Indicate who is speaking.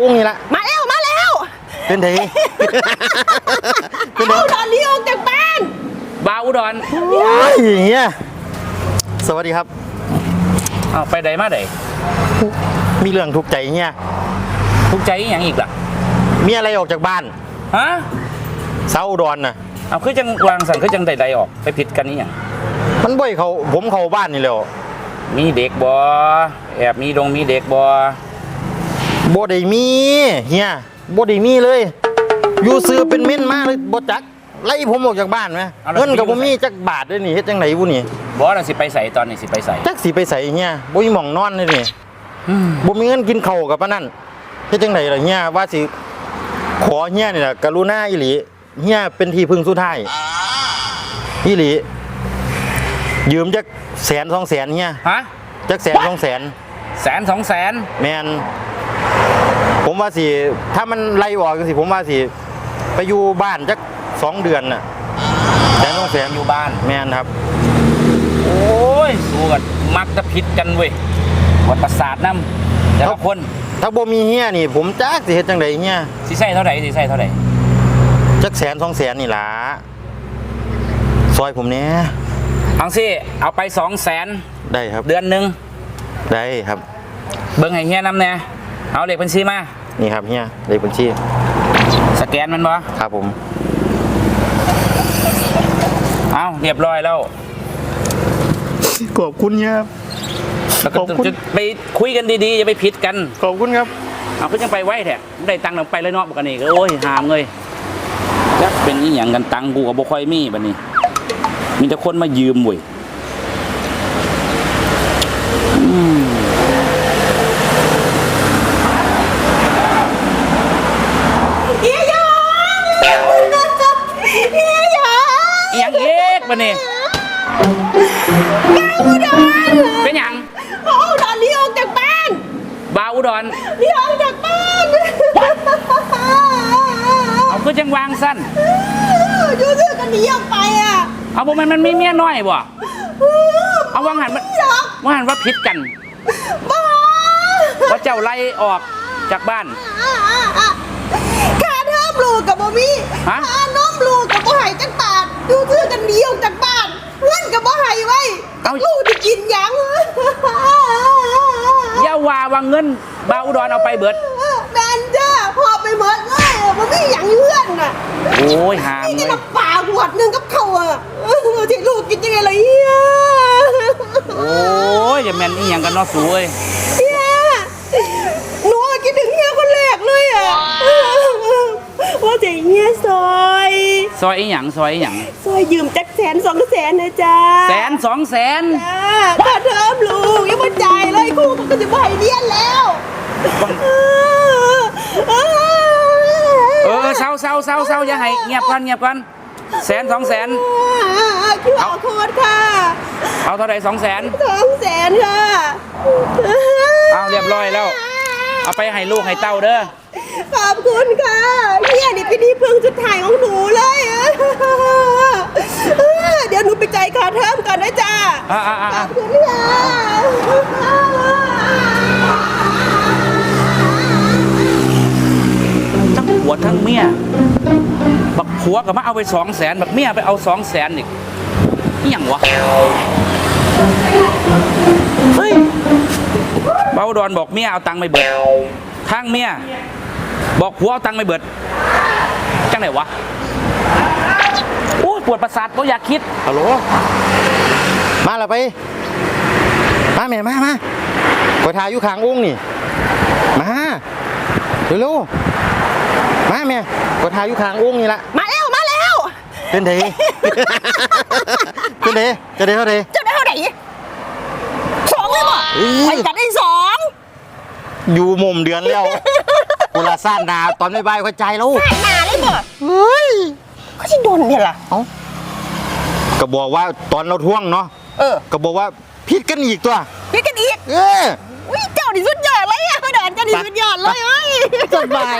Speaker 1: อุ้งนี่ละ
Speaker 2: มาแล้วมาแล้ว
Speaker 1: เป็นไงเป็นไง
Speaker 2: เอาตอนนี้ออกจากบ้าน
Speaker 3: บาวอุดร
Speaker 1: โอ้ยเฮียสวัสดีครับ
Speaker 3: เอาไปใดมาใด
Speaker 1: มีเรื่องทุกข์ใจเฮีย
Speaker 3: ทุกข์ใจอหย่างอีกล่ะ
Speaker 1: มีอะไรออกจากบ้าน
Speaker 3: ฮะ
Speaker 1: เศร้าอุดอนน่ะ
Speaker 3: เอาคือจังวางสั่นคือจังใดๆออกไปผิดกันนี่อย่าง
Speaker 1: มันบ่อยเขาผมเข้าบ้านนี่แหล้ว
Speaker 3: มีเด็กบอแอบมีดงมีเด็กบอ
Speaker 1: บ่ได้มีเฮียบ่ได้มีเลย อยู่ซื้อเป็นเม่นมากเลยบ่จักไล่ผมออกจากบ้านไหมเงินกับผมมีจักบาทด้วยนี่เฮ็ดจังไหนบุนี่
Speaker 3: บอน่ะสิไปใส่ตอนนี้สิไปใส่
Speaker 1: จักสิไปใส่เฮียบ่มีหม่องนอนเลยนี่บ่มีเงินกินข้าวกับปานนั้นเฮ็ดจังไหนล่ะเฮียว่าสิขอเฮียนี่ล่ะกรุณาอีหลีเฮียเป็นที่พึ่งสุดท้ายอีหลียืมจักแสนสองแสนเฮีย
Speaker 3: ฮะ
Speaker 1: จักแสนสองแสน
Speaker 3: แสนสองแสน
Speaker 1: แมน ผมว่าสิถ้ามันไล่ออกสิผมว่าสิไปอยู่บ้านจักสองเดือนน่ะแสนสองแสน
Speaker 3: อยู่บ้าน
Speaker 1: แมนครับ
Speaker 3: โอ้ยสู้กันมักจะผิดกันเว้ยวัดประสาทน้ำแต่ละคน
Speaker 1: ถ้าบ่มีเฮียนี่ ผมจักสิเฮ็ดจังไดเฮีย
Speaker 3: สิใส่เท่าไหร่สิใส่เท่าไหร่
Speaker 1: จักแสนสองแสนนี่ล่ะซอยผมเนี้ย
Speaker 3: เอาสิเอาไปสองแสน
Speaker 1: ได้ครับ
Speaker 3: เดือนหนึ่ง
Speaker 1: ได้ครับ
Speaker 3: เบิ่งให้เฮียน้ำแน่ เอาเลขบัญชีมา
Speaker 1: นี่ครับเฮียเลขบัญชี
Speaker 3: สแกนมันบ่
Speaker 1: ครับผม
Speaker 3: เอาเรียบร้อยแล้ว
Speaker 1: ขอบคุณครับ
Speaker 3: แล้วก็
Speaker 1: ขอบคุณ
Speaker 3: จะไปคุยกันดีๆอย่าไปผิดกัน
Speaker 1: ขอบคุณครับ
Speaker 3: เอาก็ยังไปไว้แท้ได้ตังค์เราไปเลยเนาะบักกันนี่ก็โอ้ยหามเลยจักเป็นอีหยังกันตังค์กูกับบ่ค่อยมีบัดนี้ มีแต่คนมายืมเว้ยอืม
Speaker 2: เฮียหยองเฮียหยอง
Speaker 3: อีหยัง เอกบัดนี้
Speaker 2: อุดร
Speaker 3: เป็นหยัง
Speaker 2: เอาตอนนี้ออกจากบ้าน
Speaker 3: บาวอุดร
Speaker 2: นี่ออกจากบ้าน
Speaker 3: เอาก็จังวางสั้น
Speaker 2: ยูซื้อกันหนีออกไปอะ
Speaker 3: เอาบ่แมันมันมีเมียน้อยบ่เอาวางหันมันวางหันว่าผิดกัน
Speaker 2: บ้า
Speaker 3: ว่าเจ้าไล่ออกจากบ้าน
Speaker 2: ค่าเทอมลูกกับบ่มี
Speaker 3: ฮะ
Speaker 2: ค่านมลูกกับบ่ใหายจักบา ทยูซื้อกันหนีออกจากบ้านเงินกับบ่ใหายไว้ลูกจะกินหยัง
Speaker 3: อย่าว่าว่าเงินบาวอุดรเอาไปเบิด
Speaker 2: แมนจ้าพอไปหมดเลยมันไม่อย่างเงื่อนน่ะ
Speaker 3: โอ้ยหาม
Speaker 2: นี่
Speaker 3: เล
Speaker 2: จะ
Speaker 3: ย
Speaker 2: มาป่าขวดหนึ่งกับเขาอะที่ลูกกินยังไงล่ะเฮีย
Speaker 3: โอ้ยอย่าแม่นอีหยังกันเนาะสวย
Speaker 2: เฮียหนูคิดถึงเฮียคนแรกเลยอะว่าจะเฮียซอย
Speaker 3: ซอยอีหยังซอยอีหยัง
Speaker 2: ซอยยืมจักแสนสองแสนนะจ๊ะ
Speaker 3: แสนสองแสน
Speaker 2: จ้าค่าเทอมลูกยังไม่จ่ายเลยครูเขาก็จะไม่ให้เรียนแล้ว
Speaker 3: เออเศร้าเศร้าเศร้าเศร้าอย่าให้เงียบก่อนเงียบก่อนแสนสองแสน
Speaker 2: คิวอาโค้ดค่ะ
Speaker 3: เอาเท่าไหร่สองแสน
Speaker 2: สองแสนค่ะ
Speaker 3: เอาเรียบร้อยแล้ว เอาไปให้ลูกให้เต้าเด้อ
Speaker 2: ขอบคุณค่ะเฮียนี่เป็นที่พึ่งสุดท้ายของหนูเลยเดี๋ยวหนูไปจ่ายค่า เทอมก่อนนะจ๊ะ
Speaker 3: อ่าอ่า
Speaker 2: ข
Speaker 3: อ่า
Speaker 2: อบคุณค่ะ
Speaker 3: ทั้งผัวทั้งเมีย บักผัวก็มาเอาไปสองแสนบักเมียไปเอาสองแสนอีกนี่ยังวะ เฮ้ยเบาดอนบอกเมียเอาตังค์ไม่เบิดทางเมีย บอกผัวเอาตังค์ไม่เบิดจังไหนวะโอ้ยปวดประสาทก็อยากคิด
Speaker 1: ฮัลโหลมาแล้วไป มาแม่มามาไปถ่ายอยู่ข้างวงนี่ มาเร็วๆมาแม่ไปถ่ายอยู่ข้างวงนี่ละ
Speaker 2: มาแล้วมาแล้ว
Speaker 1: เป็นไดเป็นไดจะได้เท่าได
Speaker 2: จะได้เท่าไหร่สองเลยบ่
Speaker 1: เอ้ย
Speaker 2: ไปกันได้สอง
Speaker 1: อยู่มุมเดือนแล้วกุลาซ่านดาตอนไม่บายๆเข้าใจแล้ว
Speaker 2: หายหนาเลยบ่
Speaker 1: เฮ้ย
Speaker 2: เขาจะโดนเนี่ยล่ะ
Speaker 1: เอ้าก็บอกว่าตอนเราท่วงเนาะ
Speaker 2: เออ
Speaker 1: ก็บอกว่าพิดกันอีกตัว
Speaker 2: พี่กันอีก
Speaker 1: เออ
Speaker 2: วิเจ้าดิสุดยอดเลยอะเดินเจ้าดิสุดยอดเลยเอ้ย
Speaker 1: สบาย